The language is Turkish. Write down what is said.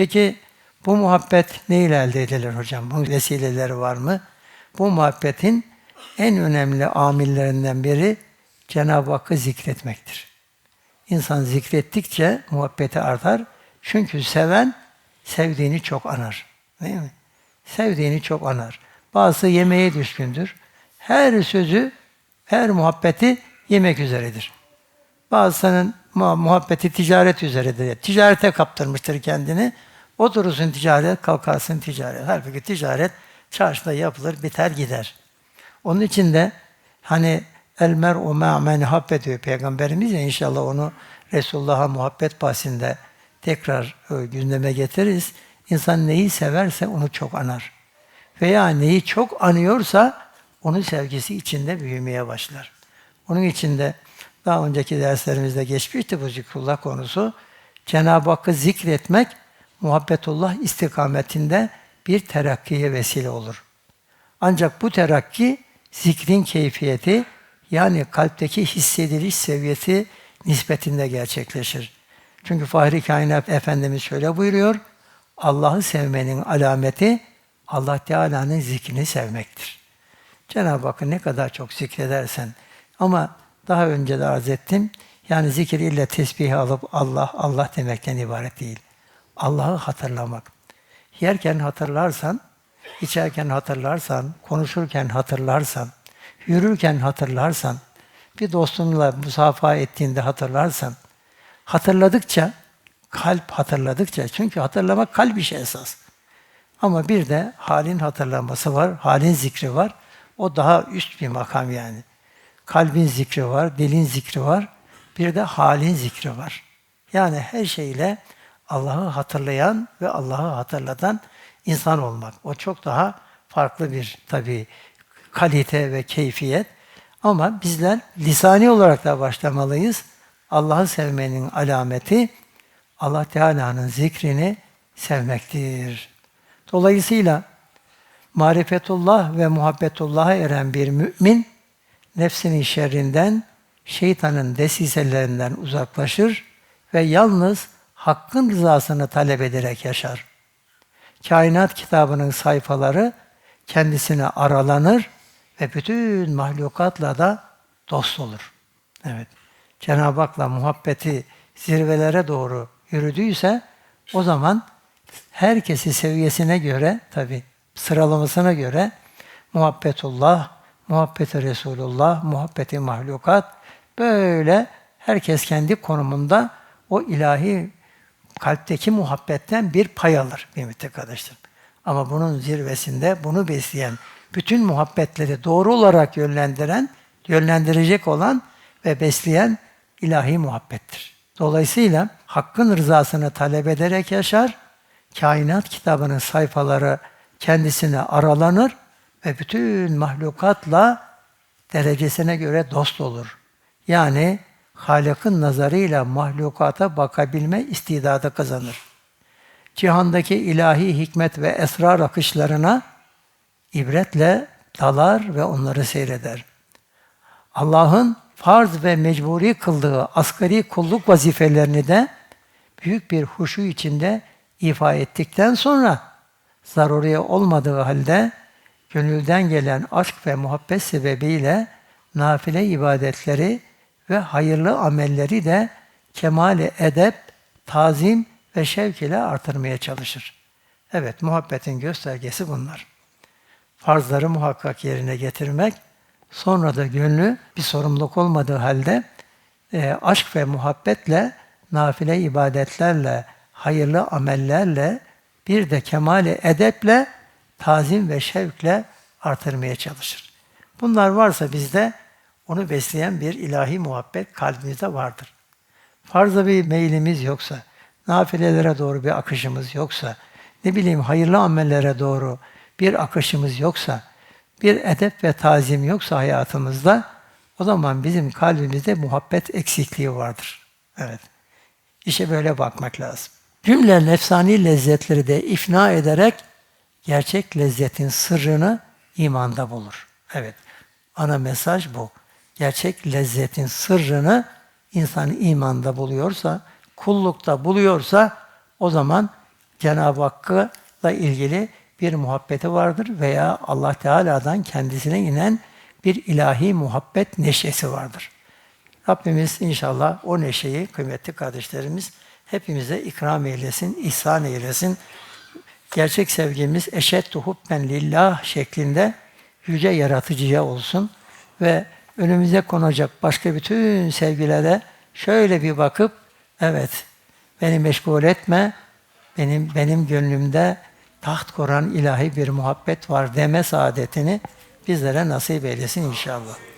Peki bu muhabbet ne ile elde edilir hocam? Bunun vesileleri var mı? Bu muhabbetin en önemli amillerinden biri Cenab-ı Hakk'ı zikretmektir. İnsan zikrettikçe muhabbeti artar. Çünkü seven sevdiğini çok anar. Değil mi? Sevdiğini çok anar. Bazısı yemeğe düşkündür. Her sözü, her muhabbeti yemek üzeredir. Bazısının mu- muhabbeti ticaret üzeredir. Ticarete kaptırmıştır kendini. Oturursun ticaret, kalkarsın ticaret. Halbuki ticaret çarşıda yapılır, biter gider. Onun için de hani el mer'u ma men habbe diyor Peygamberimiz ya inşallah onu Resulullah'a muhabbet bahsinde tekrar e, gündeme getiririz. İnsan neyi severse onu çok anar. Veya neyi çok anıyorsa onun sevgisi içinde büyümeye başlar. Onun için de daha önceki derslerimizde geçmişti bu zikrullah konusu. Cenab-ı Hakk'ı zikretmek muhabbetullah istikametinde bir terakkiye vesile olur. Ancak bu terakki zikrin keyfiyeti yani kalpteki hissediliş seviyesi nispetinde gerçekleşir. Çünkü Fahri Kainat Efendimiz şöyle buyuruyor. Allah'ı sevmenin alameti Allah Teala'nın zikrini sevmektir. Cenab-ı Hakk'ı ne kadar çok zikredersen ama daha önce de arz ettim. Yani zikir ile tesbihi alıp Allah Allah demekten ibaret değil. Allah'ı hatırlamak. Yerken hatırlarsan, içerken hatırlarsan, konuşurken hatırlarsan, yürürken hatırlarsan, bir dostunla musafaha ettiğinde hatırlarsan, hatırladıkça, kalp hatırladıkça, çünkü hatırlamak kalp işi esas. Ama bir de halin hatırlaması var, halin zikri var. O daha üst bir makam yani. Kalbin zikri var, dilin zikri var. Bir de halin zikri var. Yani her şeyle Allah'ı hatırlayan ve Allah'ı hatırlatan insan olmak. O çok daha farklı bir tabii kalite ve keyfiyet. Ama bizler lisani olarak da başlamalıyız. Allah'ı sevmenin alameti Allah Teala'nın zikrini sevmektir. Dolayısıyla marifetullah ve muhabbetullah'a eren bir mümin nefsinin şerrinden, şeytanın desiselerinden uzaklaşır ve yalnız Hakk'ın rızasını talep ederek yaşar. Kainat kitabının sayfaları kendisine aralanır ve bütün mahlukatla da dost olur. Evet. Cenab-ı Hak'la muhabbeti zirvelere doğru yürüdüyse o zaman herkesi seviyesine göre tabi sıralamasına göre muhabbetullah, muhabbeti Resulullah, muhabbeti mahlukat böyle herkes kendi konumunda o ilahi kalpteki muhabbetten bir pay alır kıymetli kardeşlerim. Ama bunun zirvesinde bunu besleyen, bütün muhabbetleri doğru olarak yönlendiren, yönlendirecek olan ve besleyen ilahi muhabbettir. Dolayısıyla Hakk'ın rızasını talep ederek yaşar, kainat kitabının sayfaları kendisine aralanır ve bütün mahlukatla derecesine göre dost olur. Yani Halık'ın nazarıyla mahlukata bakabilme istidadı kazanır. Cihandaki ilahi hikmet ve esrar akışlarına ibretle dalar ve onları seyreder. Allah'ın farz ve mecburi kıldığı asgari kulluk vazifelerini de büyük bir huşu içinde ifa ettikten sonra zaruriye olmadığı halde gönülden gelen aşk ve muhabbet sebebiyle nafile ibadetleri ve hayırlı amelleri de kemale edep, tazim ve şevk ile artırmaya çalışır. Evet, muhabbetin göstergesi bunlar. Farzları muhakkak yerine getirmek, sonra da gönlü bir sorumluluk olmadığı halde e, aşk ve muhabbetle, nafile ibadetlerle, hayırlı amellerle, bir de kemali edeple, tazim ve şevkle artırmaya çalışır. Bunlar varsa bizde onu besleyen bir ilahi muhabbet kalbimizde vardır. Farza bir meylimiz yoksa, nafilelere doğru bir akışımız yoksa, ne bileyim hayırlı amellere doğru bir akışımız yoksa, bir edep ve tazim yoksa hayatımızda, o zaman bizim kalbimizde muhabbet eksikliği vardır. Evet. İşe böyle bakmak lazım. Cümle nefsani lezzetleri de ifna ederek gerçek lezzetin sırrını imanda bulur. Evet. Ana mesaj bu. Gerçek lezzetin sırrını insan imanda buluyorsa, kullukta buluyorsa o zaman Cenab-ı Hakk'la ilgili bir muhabbeti vardır veya Allah Teala'dan kendisine inen bir ilahi muhabbet neşesi vardır. Rabbimiz inşallah o neşeyi kıymetli kardeşlerimiz hepimize ikram eylesin, ihsan eylesin. Gerçek sevgimiz eşeddu hubben lillah şeklinde yüce yaratıcıya olsun ve önümüze konacak başka bütün sevgilere şöyle bir bakıp evet beni meşgul etme benim benim gönlümde taht kuran ilahi bir muhabbet var deme saadetini bizlere nasip eylesin inşallah.